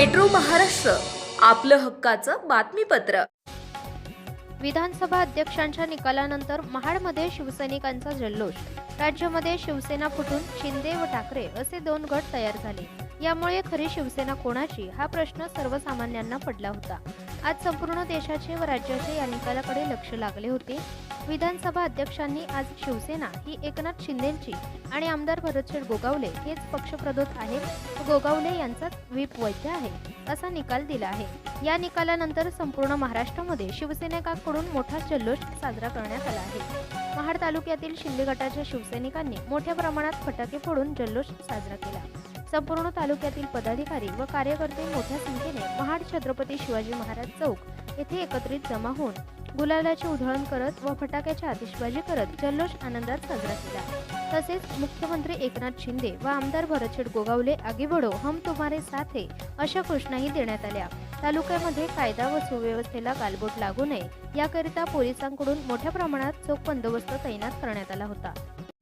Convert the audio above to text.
Metro Maharashtra आपलं हक्काचं बातमीपत्र. विधानसभा अध्यक्षांच्या निकालानंतर महाडमध्ये शिवसैनिकांचा जल्लोष. राज्यामध्ये शिवसेना फुटून शिंदे व ठाकरे असे दोन गट तयार झाले. यामुळे खरी शिवसेना कोणाची? हा प्रश्न सर्वसामान्यांना पडला होता. आज संपूर्ण देशाचे व राज्याचे या निकालाकडे लक्ष लागले होते. विधानसभा अध्यक्षांनी आज शिवसेना ही एकनाथ शिंदेची आणि आमदार भरतशेठ गोगावले हेच पक्षप्रदोत आहेत. गोगावले यांचाच व्हीप वैद्य आहे असा निकाल दिला आहे. या निकालानंतर संपूर्ण महाराष्ट्रामध्ये शिवसैनिकांकडून मोठा जल्लोष साजरा करण्यात आला आहे. महाड तालुक्यातील शिंदे गटाच्या शिवसैनिकांनी मोठ्या प्रमाणात फटाके फोडून जल्लोष साजरा केला. संपूर्ण तालुक्यातील पदाधिकारी व कार्यकर्ते मोठ्या संख्येने महाड छत्रपती शिवाजी महाराज चौक येथे एकत्रित जमा होऊन गुलालाची उधळण करत व फटाक्याची आतिषबाजी करत जल्लोष आनंदात साजरा केला. तसेच मुख्यमंत्री एकनाथ शिंदे व आमदार भरतशेठ गोगावले आगे हम तुम्हारे साथ हे अशा घोषणाही देण्यात आल्या. तालुक्यामध्ये कायदा व सुव्यवस्थेला गालबोट लागू नये याकरिता पोलिसांकडून मोठ्या प्रमाणात चोख बंदोबस्त तैनात करण्यात आला होता.